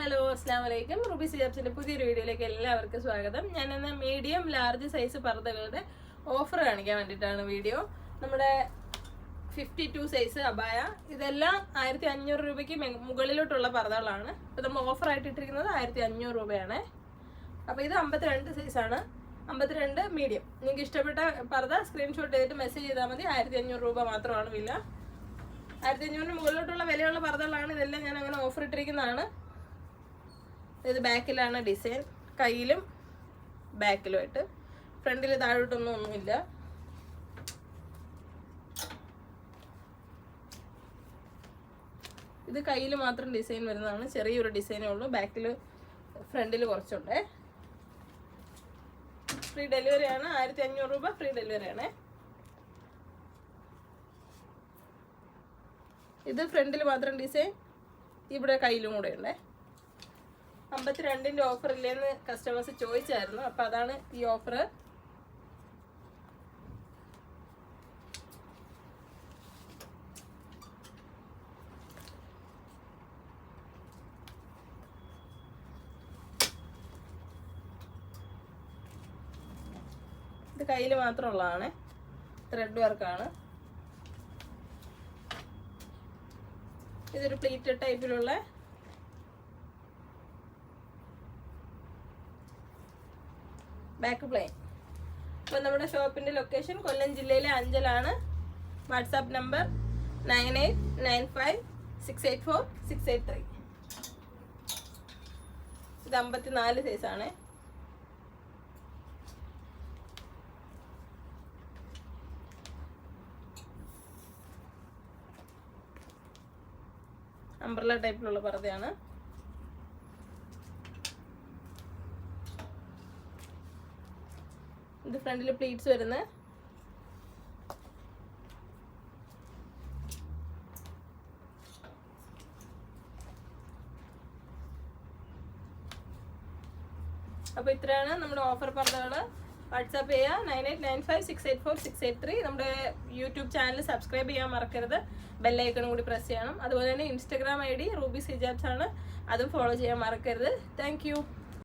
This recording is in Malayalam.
ഹലോ അസ്സാം വലൈക്കും റുബി സിജാബ്സിന്റെ പുതിയൊരു വീഡിയോയിലേക്ക് എല്ലാവർക്കും സ്വാഗതം. ഞാൻ ഇന്ന് മീഡിയം ലാർജ് സൈസ് പർദ്ദകളുടെ ഓഫർ കാണിക്കാൻ വേണ്ടിയിട്ടാണ് വീഡിയോ നമ്മുടെ ഫിഫ്റ്റി ടു സൈസ് അബായ. ഇതെല്ലാം ആയിരത്തി അഞ്ഞൂറ് രൂപയ്ക്ക് മുകളിലോട്ടുള്ള പർദ്ദകളാണ്. ഇപ്പം നമ്മൾ ഓഫർ ആയിട്ട് ഇട്ടിരിക്കുന്നത് ആയിരത്തി അഞ്ഞൂറ് രൂപയാണ്. അപ്പോൾ ഇത് അമ്പത്തിരണ്ട് സൈസാണ് അമ്പത്തിരണ്ട് മീഡിയം നിങ്ങൾക്ക് ഇഷ്ടപ്പെട്ട പർദ്ദ സ്ക്രീൻഷോട്ട് ചെയ്തിട്ട് മെസ്സേജ് ചെയ്താൽ മതി. ആയിരത്തി അഞ്ഞൂറ് രൂപ മാത്രമാണ് വില. ആയിരത്തി അഞ്ഞൂറിന് മുകളിലോട്ടുള്ള വിലയുള്ള പർദ്ദകളാണ് ഇതെല്ലാം ഞാൻ അങ്ങനെ ഓഫർ ഇട്ടിരിക്കുന്നതാണ്. ഇത് ബാക്കിലാണ് ഡിസൈൻ. കയ്യിലും ബാക്കിലുമായിട്ട്. ഫ്രണ്ടിൽ താഴോട്ടൊന്നും ഒന്നുമില്ല. ഇത് കയ്യിൽ മാത്രം ഡിസൈൻ വരുന്നതാണ്. ചെറിയൊരു ഡിസൈനേ ഉള്ളൂ. ബാക്കിൽ ഫ്രണ്ടിൽ കുറച്ചുണ്ടേ. ഫ്രീ ഡെലിവറി ആണ്. ആയിരത്തി അഞ്ഞൂറ് രൂപ ഫ്രീ ഡെലിവറി ആണേ. ഇത് ഫ്രണ്ടിൽ മാത്രം ഡിസൈൻ. ഇവിടെ കയ്യിലും കൂടെ ഉണ്ടേ. അമ്പത്തിരണ്ടിന്റെ ഓഫർ ഇല്ലേന്ന് കസ്റ്റമേഴ്സ് ചോദിച്ചായിരുന്നു. അപ്പൊ അതാണ് ഈ ഓഫർ ഇത് കയ്യിൽ മാത്രമുള്ളതാണ്. ത്രെഡ് വർക്കാണ് ഇതൊരു പ്ലീറ്റ് ടൈപ്പിലുള്ള ബാക്ക് പ്ലെയിൻ അപ്പോൾ നമ്മുടെ ഷോപ്പിന്റെ ലൊക്കേഷൻ കൊല്ലം ജില്ലയിലെ അഞ്ചലാണ്. WhatsApp number nine eight nine five six eight four six eight three ഇത് അമ്പത്തി നാല് സൈസാണ് അംബ്രല ടൈപ്പിലുള്ള പർദ്ദയാണ്. ഇത് ഫ്രണ്ടിൽ പ്ലീറ്റ്സ് വരുന്നത് അപ്പോൾ ഇത്രയാണ് നമ്മുടെ ഓഫർ പർദ്ദകൾ വാട്സാപ്പ് ചെയ്യുക nine eight nine five six eight four six eight three. നമ്മുടെ യൂട്യൂബ് ചാനൽ സബ്സ്ക്രൈബ് ചെയ്യാൻ മറക്കരുത്. ബെല്ലൈക്കണും കൂടി പ്രസ് ചെയ്യണം. അതുപോലെ തന്നെ Instagram I D Ruby Hijabs ആണ്. അതും ഫോളോ ചെയ്യാൻ മറക്കരുത്. താങ്ക്